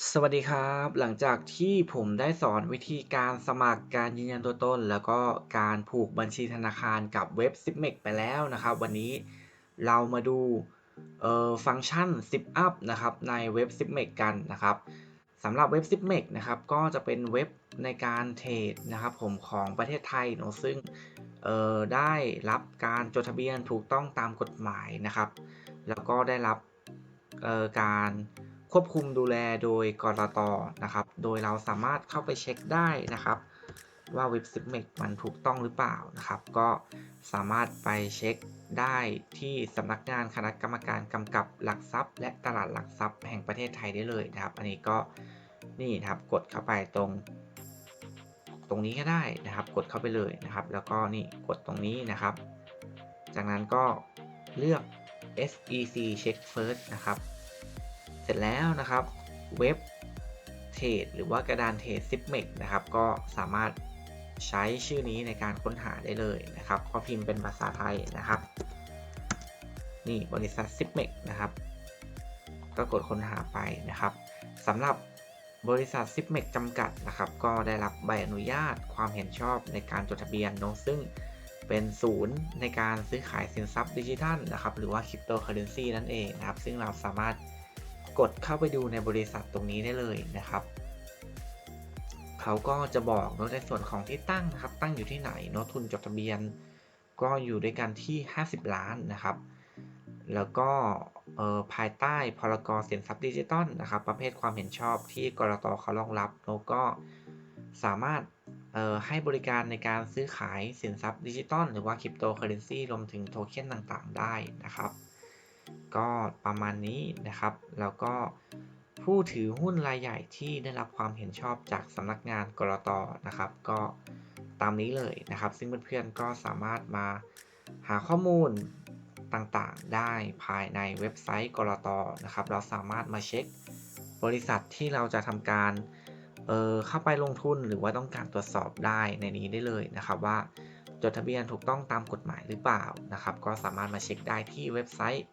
สวัสดีครับ หลังจากที่ผมได้สอนวิธีการสมัครการยืนยันตัวตน แล้วก็การผูกบัญชีธนาคารกับเว็บ ZipMate ไปแล้วนะครับ วันนี้เรามาดูเอ่อฟังก์ชัน Zip Up นะครับในเว็บ ZipMate กันนะครับสำหรับเว็บ ZipMate นะครับก็จะเป็นเว็บในการเทรดนะครับผมของประเทศไทยเนอะซึ่งเอ่อได้รับการจดทะเบียนถูกต้องตามกฎหมายนะครับ แล้วก็ได้รับเอ่อการ ควบคุมดูแลโดยกรตนะครับ โดยเราสามารถเข้าไปเช็คได้นะครับ ว่าเว็บ z i p m e มันถูกต้องหรือเปล่านะครับ ก็สามารถไปเช็คได้ที่สำนักงานคณะกรรมการกำกับหลักทรัพย์ และตลาดหลักทรัพย์แห่งประเทศไทยได้เลยนะครับ อันนี้ก็นี่นะครับกดเข้าไปตรง ตรงนี้ก็ได้นะครับ กดเข้าไปเลยนะครับ แล้วก็นี่กดตรงนี้นะครับ จากนั้นก็เลือก SEC Check First นะครับ ร็จแล้วนะครับเว็บเทรดหรือว่ากระดานเทรด z i p m e x นะครับก็สามารถใช้ชื่อนี้ในการค้นหาได้เลยนะครับพอพิมพ์เป็นภาษาไทยนะครับ นี่บริษัท z i p m e x นะครับ ก็กดค้นหาไปนะครับสำหรับบริษัท z i p m e x จำกัดนะครับ ก็ได้รับใบอนุญาตความเห็นชอบในการจดทะเบียนนซึ่งเป็นศูนย์ในการซื้อขายสินทรัพย์ดิจิทัลนะครับ หรือว่าคริปโตเคอเรนซีนั่นเองนะครับ ซึ่งเราสามารถ กดเข้าไปดูในบริษัทตรงนี้ได้เลยนะครับเขาก็จะบอกเนอะในส่วนของที่ตั้งนะครับตั้งอยู่ที่ไหนเนอะทุนจดทะเบียน ก็อยู่ด้วยกันที่ 50 ล้านนะครับ แล้วก็ภายใต้พรกรสินทรัพย์ดิจิตอลนะครับ ประเภทความเห็นชอบที่กรตเขารองรับแล้วก็สามารถให้บริการในการซื้อขายสินทรัพย์ดิจิตอลหรือว่าคริปโตเคอเรนซีรวมถึงโทเค็นต่างๆ ได้นะครับ ก็ประมาณนี้นะครับ แล้วก็ผู้ถือหุ้นรายใหญ่ที่ได้รับความเห็นชอบจากสำนักงานกรตนะครับ ก็ตามนี้เลยนะครับ ซึ่งเพื่อนๆก็สามารถมาหาข้อมูลต่างๆ ได้ภายในเว็บไซต์กรตนะครับ เราสามารถมาเช็คบริษัทที่เราจะทำการเเข้าไปลงทุนหรือว่าต้องการตรวจสอบได้ในนี้ได้เลยนะครับว่าจดทะเบียนถูกต้องตามกฎหมายหรือเปล่านะครับ ก็สามารถมาเช็คได้ที่เว็บไซต์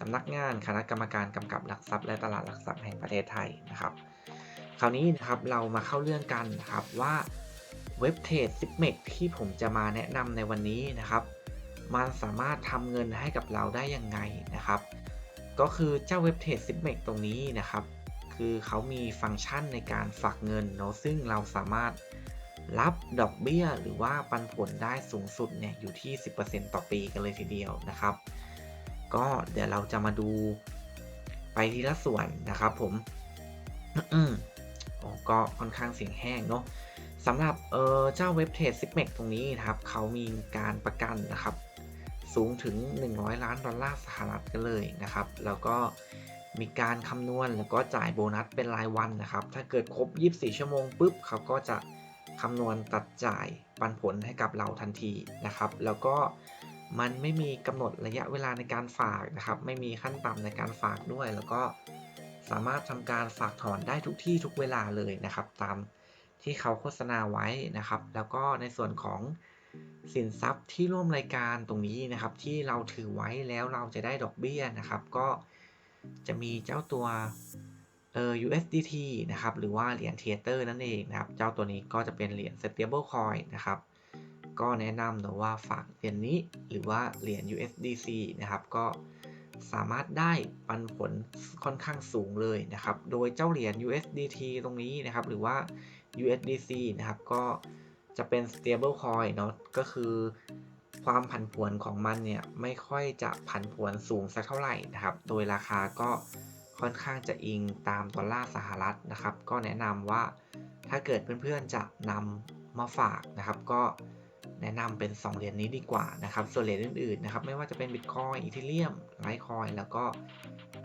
สำนักงานคณะกรรมการกำกับหลักทรัพย์และตลาดหลักทรัพย์แห่งประเทศไทยนะครับ คราวนี้นะครับเรามาเข้าเรื่องกันนะครับว่าเว็บเทรดซิปเมกที่ผมจะมาแนะนำในวันนี้นะครับ มันสามารถทำเงินให้กับเราได้ยังไงนะครับ ก็คือเจ้าเว็บเทรดซิปเมกตรงนี้นะครับ คือเขามีฟังก์ชันในการฝากเงินเนาะซึ่งเราสามารถรับดอกเบี้ยหรือว่าปันผลได้สูงสุดเนี่ยอยู่ที่ 10%ต่อปีกันเลยทีเดียวนะครับ ก็เดี๋ยวเราจะมาดูไปทีละส่วนนะครับผมอืมก็ค่อนข้างเสียงแห้งเนาะสำหรับเออเจ้าเว็บเทรดซิปเมกตรงนี้นะครับ เขามีการประกันนะครับ สูงถึง 100 ล้านดอลลาร์สหรัฐกันเลยนะครับ แล้วก็มีการคำนวณแล้วก็จ่ายโบนัสเป็นรายวันนะครับ ถ้าเกิดครบ 24 ชั่วโมงปุ๊บเขาก็จะคำนวณตัดจ่ายปันผลให้กับเราทันทีนะครับ แล้วก็ มันไม่มีกำหนดระยะเวลาในการฝากนะครับ ไม่มีขั้นต่ำในการฝากด้วย แล้วก็สามารถทำการฝากถอนได้ทุกที่ทุกเวลาเลยนะครับ ตามที่เขาโฆษณาไว้นะครับ แล้วก็ในส่วนของสินทรัพย์ที่ร่วมรายการตรงนี้นะครับ ที่เราถือไว้แล้วเราจะได้ดอกเบี้ยนะครับ ก็จะมีเจ้าตัวเอ่อ USDT นะครับ หรือว่าเหรียญเทเตอร์นั่นเองนะครับ เจ้าตัวนี้ก็จะเป็นเหรียญ stable coin นะครับ ก็แนะนำนะว่าฝากเหรียญนนี้หรือว่าเหรียญ USDC นะครับก็สามารถได้ปันผลค่อนข้างสูงเลยนะครับ โดยเจ้าเหรียญ USDT ตรงนี้นะครับ หรือว่า USDC นะครับ ก็จะเป็น stable coin เนาะก็คือความผันผวนของมันเนี่ย ไม่ค่อยจะผันผวนสูงสักเท่าไหร่นะครับ โดยราคาก็ค่อนข้างจะอิงตามดอลลาร์สหรัฐนะครับ ก็แนะนำว่าถ้าเกิดเพื่อนๆจะนำมาฝากนะครับ ก็ แนะนำเป็น 2 เหรียญนนี้ดีกว่านะครับ ส่วนเหรียญอื่นๆนะครับไม่ว่าจะเป็นบิตคอยอีเทเรียมไลท์คอยแล้วก็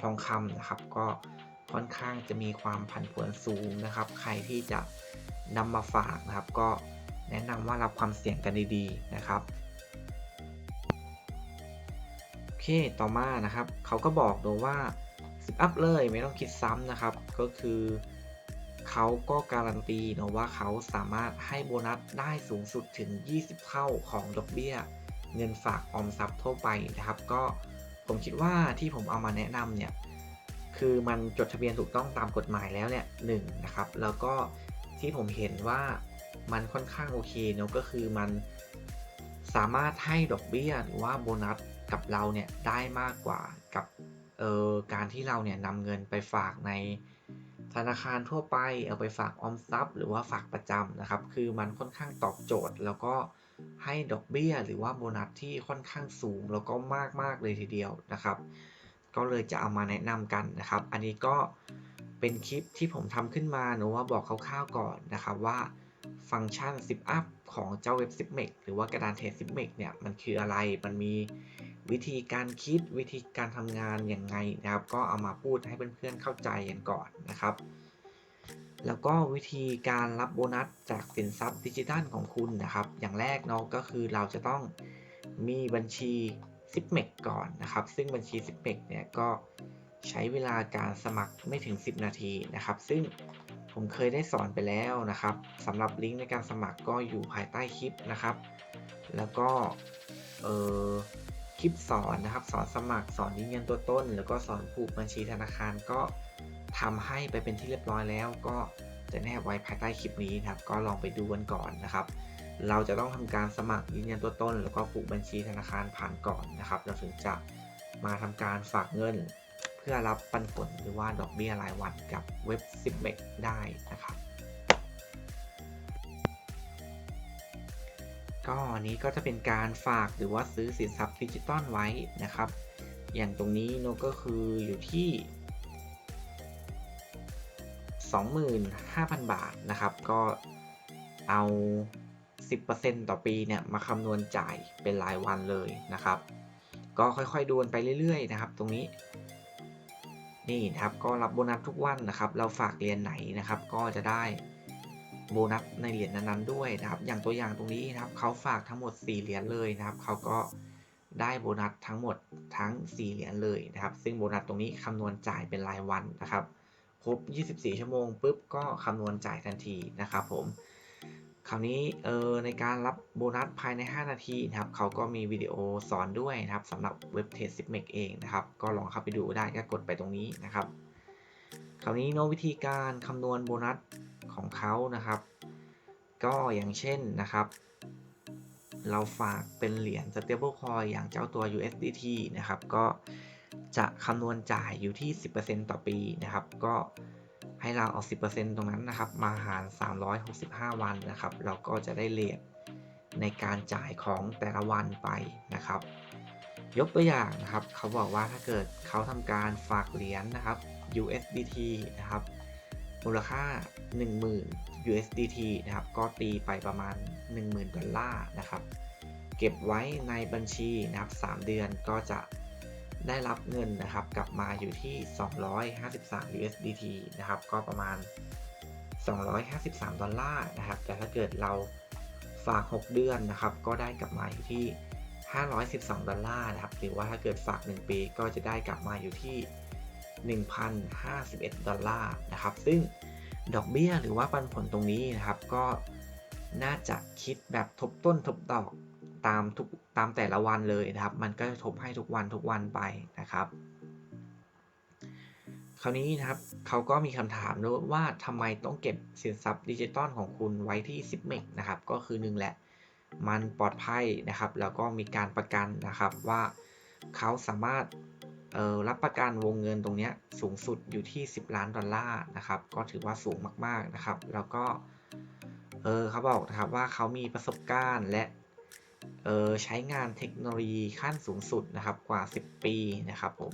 ทองคำนะครับ ก็ค่อนข้างจะมีความผันผวนสูงนะครับ ใครที่จะนำมาฝากนะครับ ก็แนะนำว่ารับความเสี่ยงกันดีๆนะครับโอเคต่อมานะครับเขาก็บอกโดยว่าสิบอัพเลยไม่ต้องคิดซ้ำนะครับ ก็คือ เขาก็การันตีนะว่าเขาสามารถให้โบนัสได้สูงสุดถึง 20 เท่าของดอกเบี้ย เงินฝากออมทรัพย์ทั่วไปนะครับ ก็ผมคิดว่าที่ผมเอามาแนะนำเนี่ยคือมันจดทะเบียนถูกต้องตามกฎหมายแล้วเนี่ยหนึ่งนะครับ แล้วก็ที่ผมเห็นว่ามันค่อนข้างโอเคเนอะก็คือมันสามารถให้ดอกเบี้ยหรือว่าโบนัสกับเราเนี่ยได้มากกว่ากับเออการที่เราเนี่ยนำเงินไปฝากใน ธนาคารทั่วไปเอาไปฝากออมทรัพย์ หรือว่าฝากประจำนะครับ คือมันค่อนข้างตอบโจทย์ แล้วก็ให้ดอกเบี้ยหรือว่าโบนัสที่ค่อนข้างสูงแล้วก็มากมากๆเลยทีเดียวนะครับ ก็เลยจะเอามาแนะนำกันนะครับ อันนี้ก็เป็นคลิปที่ผมทำขึ้นมาหนูว่าบอกคร่าวๆก่อนนะครับว่าฟังก์ชัน 10 Up ของเจ้าเว็บ ZipMake หรือว่ากระดานเทรด ZipMake เนี่ยมันคืออะไรมันมีวิธีการคิดวิธีการทำงานอย่างไงนะครับ ก็เอามาพูดให้เพื่อนๆเข้าใจกันก่อนนะครับ แล้วก็วิธีการรับโบนัสจากสินทรัพย์ดิจิทัลของคุณนะครับ อย่างแรกเนาะก็คือเราจะต้องมีบัญชี z i p m e c ก่อนนะครับ ซึ่งบัญชี z i p m e c เนี่ยก็ใช้เวลาการสมัครไม่ถึง 10 นาทีนะครับ ซึ่ง ผมเคยได้สอนไปแล้วนะครับสำหรับลิงก์ในการสมัครก็อยู่ภายใต้คลิปนะครับ แล้วก็เออคลิปสอนนะครับ สอนสมัครสอนยืนยันตัวต้น แล้วก็สอนผูกบัญชีธนาคารก็ทำให้ไปเป็นที่เรียบร้อยแล้ว ก็จะแนบไว้ภายใต้คลิปนี้นะครับ ก็ลองไปดูกันก่อนนะครับ เราจะต้องทำการสมัครยืนยันตัวต้น แล้วก็ผูกบัญชีธนาคารผ่านก่อนนะครับ เราถึงจะมาทำการฝากเงิน พื่อรับปันผลหรือว่าดอกเบี้ยรายวันกับเว็บ 10เบกได้นะครับ ก็นี้ก็จะเป็นการฝากหรือว่าซื้อสินทรัพย์ดิจิตอลไว้นะครับ อย่างตรงนี้โนก็คืออยู่ที่ 25,000 บาทนะครับ ก็เอา 10%ต่อปีเนี่ยมาคำนวณจ่ายเป็นรายวันเลยนะครับ ก็ค่อยๆดูนไปเรื่อยๆนะครับ ตรงนี้ นี่นะครับก็รับโบนัสทุกวันนะครับ เราฝากเหรียญไหนนะครับ ก็จะได้โบนัสในเหรียญนั้นๆด้วยนะครับ อย่างตัวอย่างตรงนี้นะครับเขาฝากทั้งหมด 4 เหรียญเลยนะครับ เขาก็ได้โบนัสทั้งหมดทั้ง 4 เหรียญเลยนะครับ ซึ่งโบนัสตรงนี้คำนวณจ่ายเป็นรายวันนะครับ ครบ 24 ชั่วโมงปุ๊บก็คำนวณจ่ายทันทีนะครับผม คราวนี้เออในการรับโบนัสภายใน 5 นาทีนะครับเขาก็มีวิดีโอสอนด้วยนะครับสำหรับเว็บเทสซิปเมกเองนะครับ ก็ลองเข้าไปดูได้ก็กดไปตรงนี้นะครับ คราวนี้โน้ตวิธีการคำนวณโบนัสของเขานะครับ ก็อย่างเช่นนะครับ เราฝากเป็นเหรียญ stable coin อย่างเจ้าตัว USDT นะครับ ก็จะคำนวณจ่ายอยู่ที่ 10%ต่อปีนะครับ ก็ ให้เราเอา 10%ตรงนั้นนะครับ มาหาร 365 วันนะครับ เราก็จะได้เลทในการจ่ายของแต่ละวันไปนะครับ ยกตัวอย่างนะครับ เขาบอกว่าถ้าเกิดเขาทำการฝากเหรียญนะครับ USDT นะครับ มูลค่า 10,000 USDT นะครับ ก็ตีไปประมาณ 10,000 ดอลลาร์นะครับ เก็บไว้ในบัญชีนะครับ 3 เดือนก็จะ ได้รับเงินนะครับกลับมาอยู่ที่ 253 USDT นะครับก็ประมาณ 253 ดอลลาร์นะครับแต่ถ้าเกิดเราฝาก 6 เดือนนะครับก็ได้กลับมาอยู่ที่ 512 ดอลลาร์นะครับหรือว่าถ้าเกิดฝาก 1 ปีก็จะได้กลับมาอยู่ที่ 1,051 ดอลลาร์นะครับซึ่งดอกเบี้ยหรือว่าปันผลตรงนี้นะครับก็น่าจะคิดแบบทบต้นทบดอก ตามทุกตามแต่ละวันเลยนะครับ มันก็จะทบให้ทุกวันทุกวันไปนะครับ คราวนี้นะครับเขาก็มีคำถามด้วยว่าทำไมต้องเก็บสินทรัพย์ดิจิตอลของคุณไว้ที่10เมกนะครับ ก็คือหนึ่งแหละ มันปลอดภัยนะครับ แล้วก็มีการประกันนะครับว่าเขาสามารถรับประกันวงเงินตรงนี้สูงสุดอยู่ที่ 10 ล้านดอลลาร์นะครับ ก็ถือว่าสูงมากๆนะครับ แล้วก็เออเขาบอกนะครับว่าเขามีประสบการณ์และ ออใช้งานเทคโนโลยีขั้นสูงสุดนะครับกว่า 10 ปีนะครับผม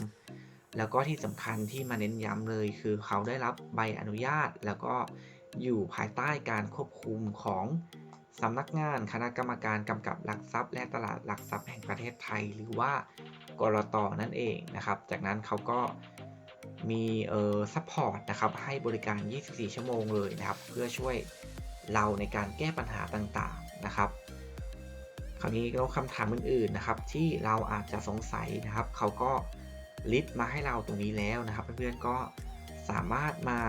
แล้วก็ที่สำคัญที่มาเน้นย้ำเลย คือเขาได้รับใบอนุญาต แล้วก็อยู่ภายใต้การควบคุมของสำนักงานคณะกรรมการกำกับหลักทรัพย์ และตลาดหลักทรัพย์แห่งประเทศไทย หรือว่ากรตนั่นเองนะครับ จากนั้นเขาก็มีเอ่อซัพพอร์ตนะครับให้บริการ 24 ชั่วโมงเลยนะครับ เพื่อช่วยเราในการแก้ปัญหาต่างๆนะครับ คราวนี้ก็คำถามอื่นๆนะครับ ที่เราอาจจะสงสัยนะครับ เขาก็ลิสต์มาให้เราตรงนี้แล้วนะครับเพื่อนๆก็สามารถมา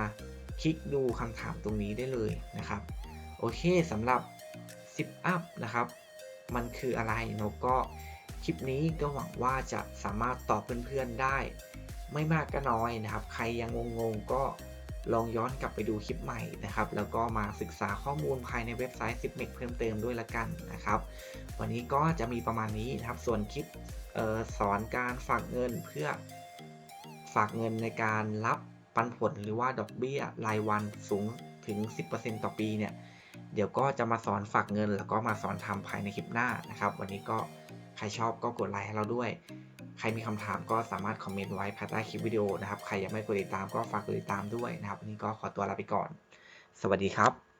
คลิกดูคำถามตรงนี้ได้เลยนะครับ โอเคสำหรับ 10 up นะครับ มันคืออะไรเนาะก็คลิปนี้ก็หวังว่าจะสามารถตอบเพื่อนๆได้ ไม่มากก็น้อยนะครับ ใครยังงงๆก็ ลองย้อนกลับไปดูคลิปใหม่นะครับ แล้วก็มาศึกษาข้อมูลภายในเว็บไซต์ 10 m e เพิ่มเติมด้วยละกันนะครับ วันนี้ก็จะมีประมาณนี้นะครับ ส่วนคลิปออสอนการฝากเงินเพื่อฝากเงินในการรับปันผลหรือว่าดอกเบี้ยรายวันสูงถึง 10%ต่อปีเนี่ย เดี๋ยวก็จะมาสอนฝากเงิน แล้วก็มาสอนทำภายในคลิปหน้านะครับ วันนี้ก็ใครชอบก็กดไลค์ให้เราด้วย ใครมีคำถามก็สามารถคอมเมนต์ไว้ภายใต้คลิปวิดีโอนะครับ ใครยังไม่กดติดตามก็ฝากกดติดตามด้วยนะครับ วันนี้ก็ขอตัวลาไปก่อน สวัสดีครับ